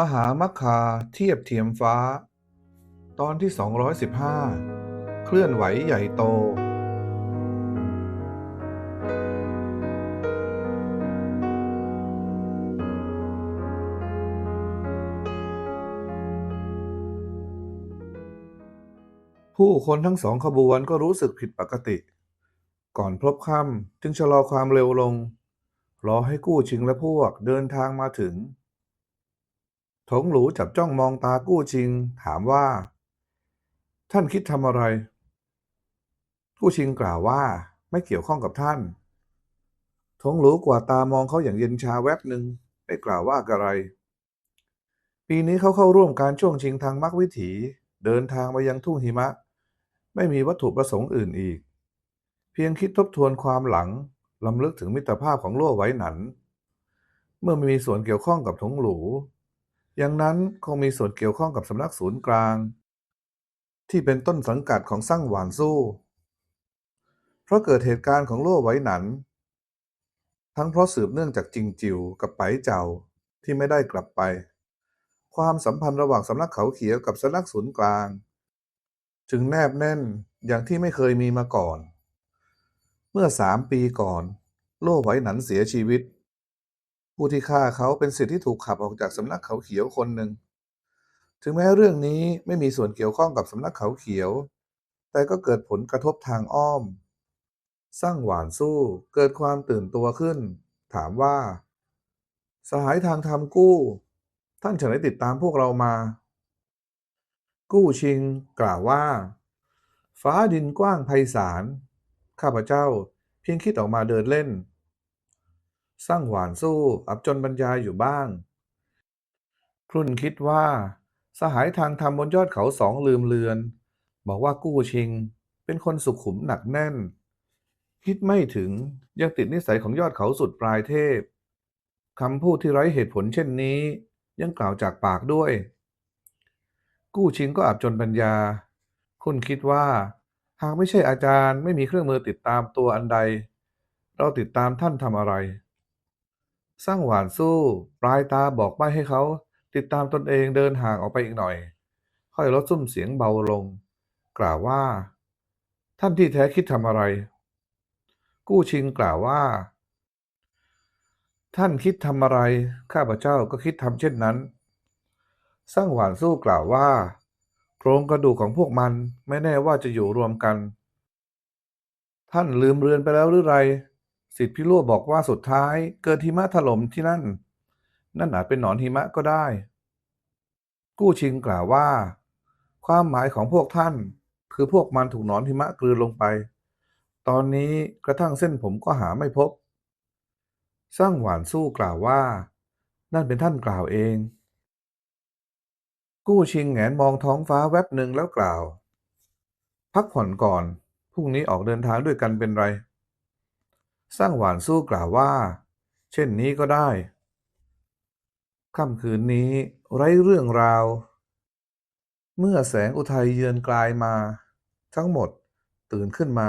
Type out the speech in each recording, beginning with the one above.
มหามัคคาเทียบเทียมฟ้า ตอนที่ 215 เคลื่อนไหวใหญ่โต ผู้คนทั้งสองขบวนก็รู้สึกผิดปกติ ก่อนพลบค่ำจึงชะลอความเร็วลง รอให้กู้ชิงและพวกเดินทางมาถึง ถงหลูจับจ้องมองตากู้ชิง ถามว่า ท่านคิดทำอะไร กู้ชิงกล่าวว่าไม่เกี่ยวข้องกับท่าน ถงหลูกว่าตามองเขาอย่างเย็นชาแวบหนึ่งไม่กล่าวว่าอะไร ปีนี้เขาเข้าร่วมการช่วงชิงทางมรรควิถี เดินทางไปยังทุ่งหิมะ ไม่มีวัตถุประสงค์อื่นอีก เพียงคิดทบทวนความหลังลำลึกถึงมิตรภาพของล่ไว้หนัน เมื่อม่มีส่วนเกี่ยวข้องกับถงหลู อย่างนั้นคงมีส่วนเกี่ยวข้องกับสำนักศูนย์กลาง ที่เป็นต้นสังกัดของซั่งหวานสู้เพราะเกิดเหตุการณ์ของโล่ไว้หนัน ทั้งเพราะสืบเนื่องจากจิงจิวกับไปเจ้าที่ไม่ได้กลับไป ความสัมพันธ์ระหว่างสำนักเขาเขียวกับสำนักศูนย์กลาง จึงแนบแน่นอย่างที่ไม่เคยมีมาก่อน เมื่อสามปีก่อน โล่ไว้หนันเสียชีวิต ผู้ที่ฆ่าเขาเป็นสิทธิ์ที่ถูกขับออกจากสำนักเขาเขียวคนหนึ่ง ถึงแม้เรื่องนี้ไม่มีส่วนเกี่ยวข้องกับสำนักเขาเขียว แต่ก็เกิดผลกระทบทางอ้อม สร้างหวานสู้เกิดความตื่นตัวขึ้น ถามว่า สหายทางธรรมกู้ ท่านเฉลยติดตามพวกเรามา กู้ชิง กล่าวว่า ฟ้าดินกว้างไพศาลข้าพเจ้าเพียงคิดออกมาเดินเล่น สร้างหวานสู้ อับจนบรรยายอยู่บ้าง ครุ่นคิดว่า สหายทางธรรมบนยอดเขาสองลืมเลือน บอกว่ากู้ชิง เป็นคนสุขุมหนักแน่น คิดไม่ถึงยังติดนิสัยของยอดเขาสุดปลายเทพคำพูดที่ไร้เหตุผลเช่นนี้ ยังกล่าวจากปากด้วย กู้ชิงก็อับจนปัญญา คุณคิดว่า หากไม่ใช่อาจารย์ไม่มีเครื่องมือติดตามตัวอันใด เราติดตามท่านทำอะไร สร้างหวานสู้ ปลายตาบอกใบ้ให้เขา ติดตามตนเองเดินห่างออกไปอีกหน่อย ค่อยลดซุ้มเสียงเบาลง กล่าวว่า ท่านที่แท้คิดทำอะไร กู้ชิงกล่าวว่า ท่านคิดทำอะไร ข้าพเจ้าก็คิดทำเช่นนั้น สร้างหวานสู้กล่าวว่า โครงกระดูกของพวกมันไม่แน่ว่าจะอยู่รวมกัน ท่านลืมเรือนไปแล้วหรือไร สิทธิพิโรธบอกว่าสุดท้ายเกิดหิมะถล่มที่นั่น นั่นอาจเป็นหนอนหิมะก็ได้ กู้ชิงกล่าวว่า ความหมายของพวกท่าน คือพวกมันถูกหนอนหิมะกลืนลงไป ตอนนี้กระทั่งเส้นผมก็หาไม่พบ สร้างหวานสู้กล่าวว่า นั่นเป็นท่านกล่าวเอง กู้ชิงแหงนมองท้องฟ้าแวบหนึ่งแล้วกล่าว พักผ่อนก่อนพรุ่งนี้ออกเดินทางด้วยกันเป็นไร สร้างหวานสู้กล่าวว่า เช่นนี้ก็ได้ ค่ำคืนนี้ไร้เรื่องราว เมื่อแสงอุทัยเยือนกลายมา ทั้งหมดตื่นขึ้นมา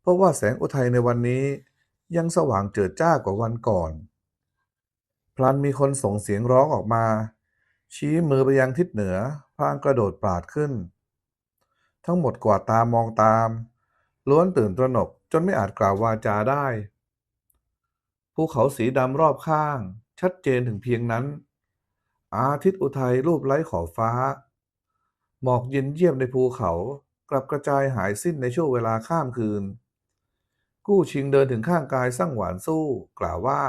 เพราะว่าแสงอุทัยในวันนี้ยังสว่างเจิดจ้ากว่าวันก่อน พลันมีคนส่งเสียงร้องออกมา ชี้มือไปยังทิศเหนือพลางกระโดดปราดขึ้น ทั้งหมดกวาดตามองตาม ล้วนตื่นตระหนก จนไม่อาจกล่าววาจาได้ ภูเขาสีดำรอบข้าง ชัดเจนถึงเพียงนั้น อาทิตย์อุทัยรูปไร้ขอบฟ้า หมอกเย็นเยี่ยมในภูเขากลับกระจายหายสิ้นในช่วงเวลาข้ามคืน กู้ชิงเดินถึงข้างกายสร้างหวานสู้กล่าวว่า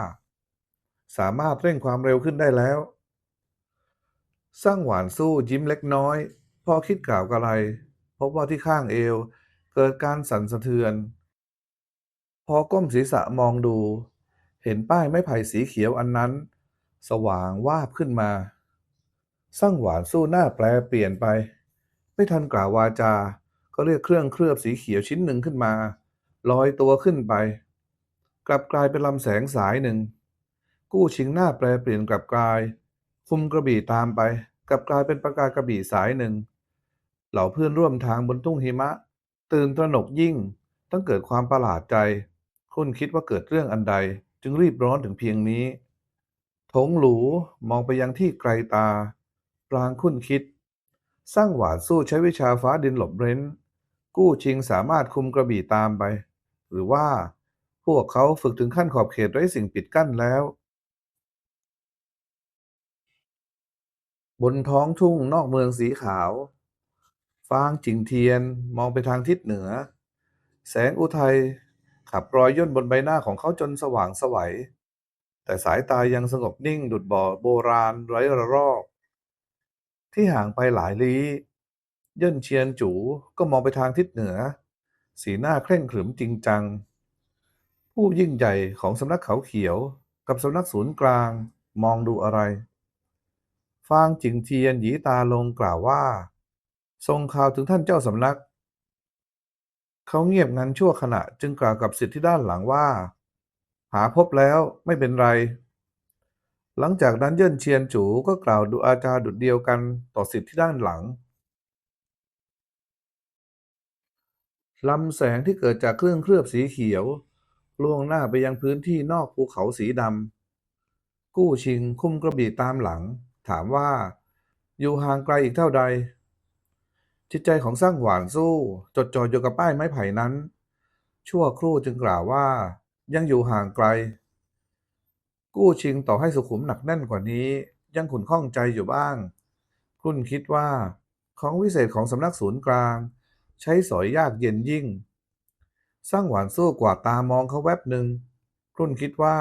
สามารถเร่งความเร็วขึ้นได้แล้ว สร้างหวานสู้ยิ้มเล็กน้อย พอคิดกล่าวกะไร พบว่าที่ข้างเอวเกิดการสั่นสะเทือน พอก้มศีรษะมองดู เห็นป้ายไม้ไผ่สีเขียวอันนั้น สว่างวาบขึ้นมาสร้างหวานสู้หน้าแปลเปลี่ยนไป ไม่ทันกล่าววาจา ก็เรียกเครื่องเคลือบสีเขียวชิ้นหนึ่งขึ้นมา ลอยตัวขึ้นไป กลับกลายเป็นลำแสงสายหนึ่ง กู้ชิงหน้าแปลเปลี่ยนกลับกลาย คุมกระบี่ตามไป กลับกลายเป็นประกายกระบี่สายหนึ่ง เหล่าเพื่อนร่วมทางบนทุ่งหิมะ ตื่นตระหนกยิ่ง ต้องเกิดความประหลาดใจ คุณคิดว่าเกิดเรื่องอันใดจึงรีบร้อนถึงเพียงนี้ ถงหลูมองไปยังที่ไกลตา ปรางคุ้นคิด สร้างหวาดสู้ใช้วิชาฟ้าดินหลบเร้น กู้ชิงสามารถคุมกระบี่ตามไป หรือว่า พวกเขาฝึกถึงขั้นขอบเขตไร้สิ่งปิดกั้นแล้ว บนท้องทุ่งนอกเมืองสีขาว ฟางจิงเทียนมองไปทางทิศเหนือ แสงอุทัย ขับรอยย่นบนใบหน้าของเขาจนสว่างสวัย แต่สายตายังสงบนิ่งดุจบ่อโบราณไร้ระรอก ที่ห่างไปหลายลี้ เย่นเชียนจูก็มองไปทางทิศเหนือ สีหน้าเคร่งขรึมจริงจัง ผู้ยิ่งใหญ่ของสำนักเขาเขียวกับสำนักศูนย์กลางมองดูอะไร ฟางจิงเทียนหยีตาลงกล่าวว่า ทรงข่าวถึงท่านเจ้าสำนัก เขาเงียบงันชั่วขณะจึงกล่าวกับสิทธิ์ที่ด้านหลังว่า หาพบแล้วไม่เป็นไร หลังจากนั้นเย่นเชียนจูก็กล่าวดูอาจาดุดเดียวกันต่อสิทธิ์ที่ด้านหลังลำแสงที่เกิดจากเครื่องเคลือบสีเขียวล่วงหน้าไปยังพื้นที่นอกภูเขาสีดำกู้ชิงคุ้มกระบี่ตามหลัง ถามว่า อยู่ห่างไกลอีกเท่าใด จิตใจของสร้างหวานสู้ จดจ่ออยู่กับป้ายไม้ไผ่นั้น ชั่วครู่จึงกล่าวว่า ยังอยู่ห่างไกล กู้ชิงต่อให้สุขุมหนักแน่นกว่านี้ ยังขุนข้องใจอยู่บ้างครุ่นคิดว่า ของวิเศษของสำนักศูนย์กลาง ใช้สอยยากเย็นยิ่ง สร้างหวานสู้กว่าตามองเขาแวบหนึ่งครุ่นคิดว่า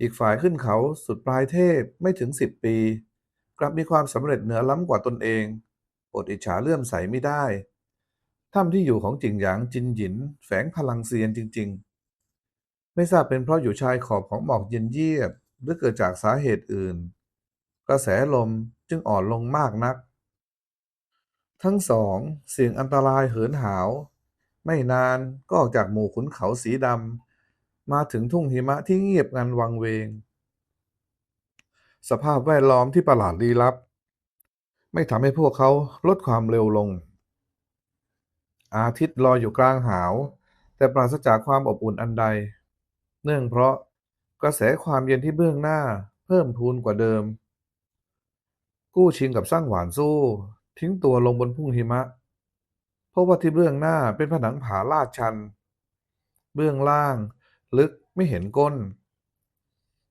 อีกฝ่ายขึ้นเขาสุดปลายเทพไม่ถึงสิบปี กลับมีความสำเร็จเหนือล้ำกว่าตนเอง อดอิจฉาเลื่อมใสไม่ได้ถ้ำที่อยู่ของจิงหยางจินหยิน แฝงพลังเซียนจริง ๆ ไม่ทราบเป็นเพราะอยู่ชายขอบของหมอกเย็นเยียบ หรือเกิดจากสาเหตุอื่น กระแสลมจึงอ่อนลงมากนัก ทั้งสองเสี่ยงอันตรายเหินหาว ไม่นานก็ออกจากหมู่ขุนเขาสีดำมาถึงทุ่งหิมะที่เงียบงันวังเวง สภาพแวดล้อมที่ประหลาดลี้ลับ ไม่ทำให้พวกเขาลดความเร็วลง อาทิตย์ลอยอยู่กลางหาว แต่ปราศจากความอบอุ่นอันใด เนื่องเพราะกระแสความเย็นที่เบื้องหน้าเพิ่มพูนกว่าเดิม กู้ชิงกับสร้างหวานสู้ ทิ้งตัวลงบนพุ่งหิมะ เพราะว่าที่เบื้องหน้าเป็นผนังผาลาดชัน เบื้องล่าง ลึกไม่เห็นก้น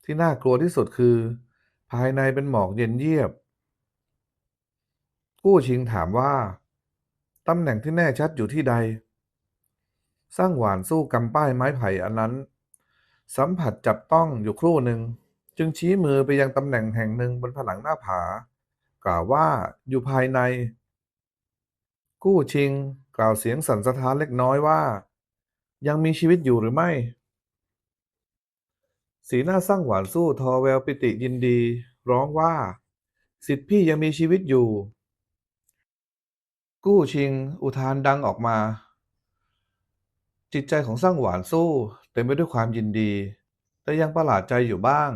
ที่น่ากลัวที่สุดคือ ภายในเป็นหมอกเย็นเยียบ ชิงถามว่า ตำแหน่งที่แน่ชัดอยู่ที่ใด สร้างหวานสู้กำป้ายไม้ไผ่อันนั้น สัมผัสจับต้องอยู่ครู่หนึ่ง จึงชี้มือไปยังตำแหน่งแห่งหนึ่งบนผนังหน้าผา กล่าวว่าอยู่ภายใน กู้ชิง กล่าวเสียงสั่นสะท้านเล็กน้อยว่า ยังมีชีวิตอยู่หรือไม่ สีหน้าสร้างหวานสู้ทอแววปิติยินดี ร้องว่า สิทธิพี่ยังมีชีวิตอยู่ กู้ชิง อุทานดังออกมา จิตใจของสร้างหวานสู้เต็มไปด้วยความยินดี แต่ยังประหลาดใจอยู่บ้าง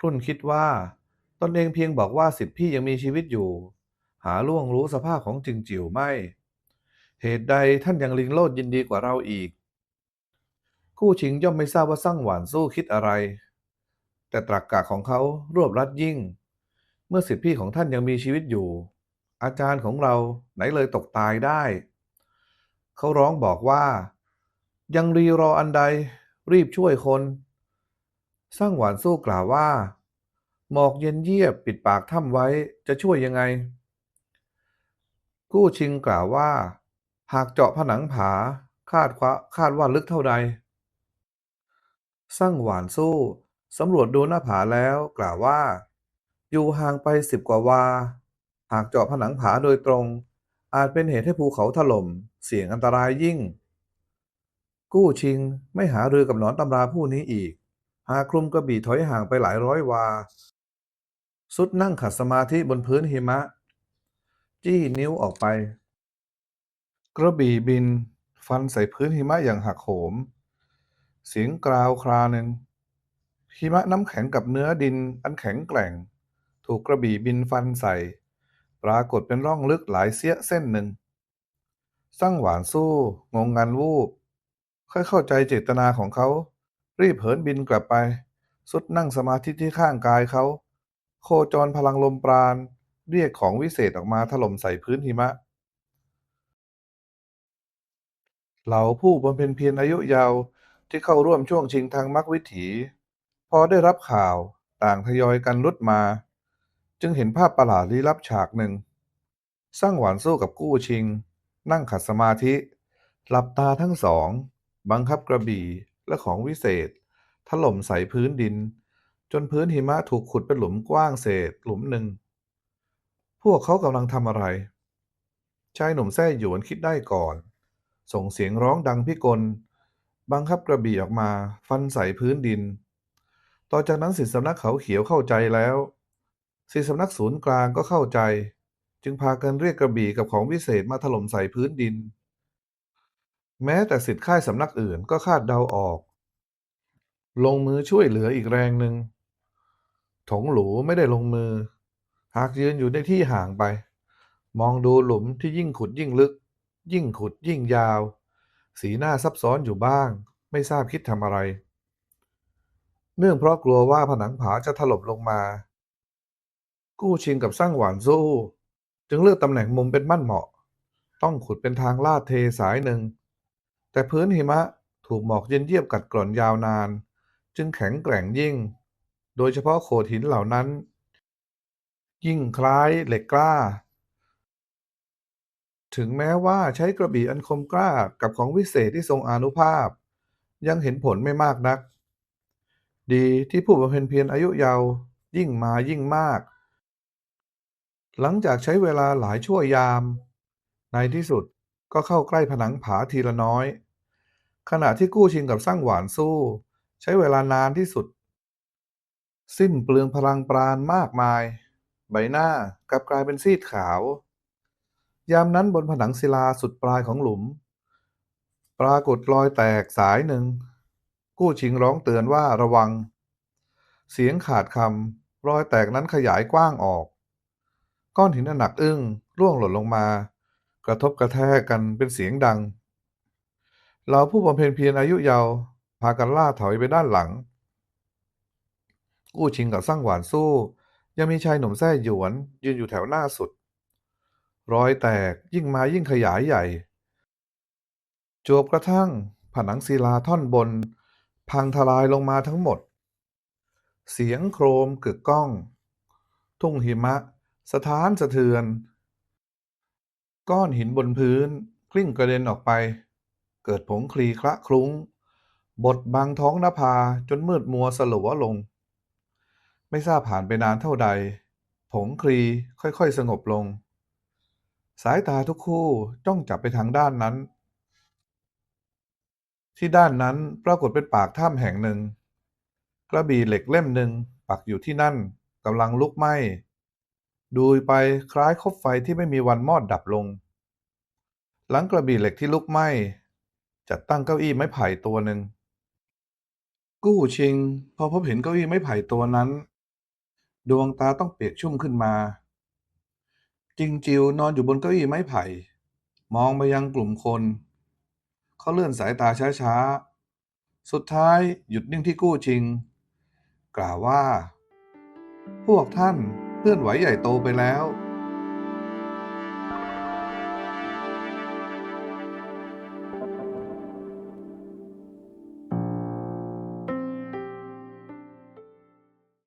รุ่นคิดว่าตนเองเพียงบอกว่าสิทธิพี่ยังมีชีวิตอยู่ หาล่วงรู้สภาพของจิงจิ๋วไม่ เหตุใดท่านยังลิงโลดยินดีกว่าเราอีกกู้ชิงย่อมไม่ทราบว่าสร้างหวานสู้คิดอะไร แต่ตรรกกะของเขารวบรัดยิ่ง เมื่อสิทธิพี่ของท่านยังมีชีวิตอยู่ อาจารย์ของเราไหนเลยตกตายได้ เขาร้องบอกว่า ยังรีรออันใดรีบช่วยคน สร้างหวานสู้กล่าวว่า หมอกเย็นเยียบปิดปากถ้ำไว้จะช่วยยังไง กู้ชิงกล่าวว่า หากเจาะผนังผาคาดว่าคาดว่าลึกเท่าใด สร้างหวานสู้สำรวจดูหน้าผาแล้วกล่าวว่า อยู่ห่างไปสิบกว่าวา หากเจาะผนังผาโดยตรง อาจเป็นเหตุให้ภูเขาถล่ม เสี่ยงอันตรายยิ่ง กู้ชิงไม่หารือกับหนอนตำราผู้นี้อีก หาคลุมกระบี่ถอยห่างไปหลายร้อยวา สุดนั่งขัดสมาธิบนพื้นหิมะ จี้นิ้วออกไป กระบี่บิน ฟันใส่พื้นหิมะอย่างหักโหม เสียงกราวคราหนึ่งหิมะน้ำแข็งกับเนื้อดินอันแข็งแกร่ง ถูกกระบี่บินฟันใส่ ปรากฏเป็นร่องลึกหลายเสี้ยเส้นหนึ่งสร้างหวานสู้ งงงันวูบค่อยเข้าใจเจตนาของเขา รีบเหินบินกลับไป สุดนั่งสมาธิที่ข้างกายเขา โคจรพลังลมปราณ เรียกของวิเศษออกมาถล่มใส่พื้นหิมะ เหล่าผู้บำเพ็ญเพียรอายุยาวที่เข้าร่วมช่วงชิงทางมรรควิถี พอได้รับข่าวต่างทยอยกันรุดมา จึงเห็นภาพประหลาดลี้ลับฉากหนึ่ง สร้างหวานสู้กับกู้ชิง นั่งขัดสมาธิ หลับตาทั้งสอง บังคับกระบี่และของวิเศษ ถล่มใส่พื้นดิน จนพื้นหิมะถูกขุดเป็นหลุมกว้างเศษหลุมหนึ่ง พวกเขากำลังทำอะไร ชายหนุ่มแท้หยวนคิดได้ก่อน ส่งเสียงร้องดังพิกล บังคับกระบี่ออกมา ฟันใส่พื้นดิน ต่อจากนั้นสิทธิสำนักเขาเขียวเข้าใจแล้ว สิทธิสำนักศูนย์กลางก็เข้าใจ จึงพากันเรียกกระบี่กับของวิเศษมาถล่มใส่พื้นดิน แม้แต่สิทธิ์ค่ายสำนักอื่นก็คาดเดาออก ลงมือช่วยเหลืออีกแรงหนึ่งถงหลูไม่ได้ลงมือ หากยืนอยู่ในที่ห่างไป มองดูหลุมที่ยิ่งขุดยิ่งลึก ยิ่งขุดยิ่งยาว สีหน้าซับซ้อนอยู่บ้าง ไม่ทราบคิดทำอะไร เนื่องเพราะกลัวว่าผนังผาจะถล่มลงมา กู้ชิงกับสร้างหวานสู้จึงเลือกตำแหน่งมุมเป็นมั่นเหมาะ ต้องขุดเป็นทางลาดเทสายหนึ่ง แต่พื้นหิมะถูกหมอกเย็นเยียบกัดกร่อนยาวนาน จึงแข็งแกร่งยิ่ง โดยเฉพาะโขดหินเหล่านั้น ยิ่งคล้ายเหล็กกล้า ถึงแม้ว่าใช้กระบี่อันคมกล้ากับของวิเศษที่ทรงอนุภาพ ยังเห็นผลไม่มากนัก ดีที่ผู้บำเพ็ญเพียรอายุยาวยิ่งมายิ่งมาก หลังจากใช้เวลาหลายชั่วยาม ในที่สุดก็เข้าใกล้ผนังผาทีละน้อย ขณะที่กู้ชิงกับสร้างหวานสู้ ใช้เวลานานที่สุด สิ้นเปลืองพลังปราณมากมาย ใบหน้ากลับกลายเป็นซีดขาวยามนั้นบนผนังศิลาสุดปลายของหลุม ปรากฏรอยแตกสายหนึ่ง กู้ชิงร้องเตือนว่าระวัง เสียงขาดคำรอยแตกนั้นขยายกว้างออก ก้อนหินอันหนักอึ้งร่วงหล่นลงมา กระทบกระแทกกันเป็นเสียงดัง เราผู้บำเพ็ญเพียรอายุยาวพากันล่าถอยไปด้านหลัง กู้ชิงกับสร้างหวานสู้ ยังมีชายหนุ่มแท้หยวน ยืนอยู่แถวหน้าสุด รอยแตกยิ่งมายิ่งขยายใหญ่ จวบกระทั่ง ผนังศิลาท่อนบน พังทลายลงมาทั้งหมด เสียงโครมกึกก้อง ทุ่งหิมะ สะท้านสะเทือน ก้อนหินบนพื้น กลิ้งกระเด็นออกไป เกิดผงคลีคละคลุ้ง บดบังท้องนภาจนมืดมัวสลัวลง ไม่ทราบผ่านไปนานเท่าใด ผงคลีค่อยๆสงบลง สายตาทุกคู่จ้องจับไปทางด้านนั้น ที่ด้านนั้นปรากฏเป็นปากถ้ำแห่งหนึ่ง กระบี่เหล็กเล่มหนึ่งปักอยู่ที่นั่นกำลังลุกไหม้ ดูไปคล้ายคบไฟที่ไม่มีวันมอดดับลง หลังกระบี่เหล็กที่ลุกไหม้ จัดตั้งเก้าอี้ไม้ไผ่ตัวหนึ่ง กู้ชิง พอพบเห็นเก้าอี้ไม้ไผ่ตัวนั้น ดวงตาต้องเปียกชุ่มขึ้นมาจิงจิวนอนอยู่บนเก้าอี้ไม้ไผ่ มองไปยังกลุ่มคน เขาเลื่อนสายตาช้าๆ สุดท้ายหยุดนิ่งที่กู้ชิง กล่าวว่า พวกท่าน เคลื่อนไหวใหญ่โตไปแล้ว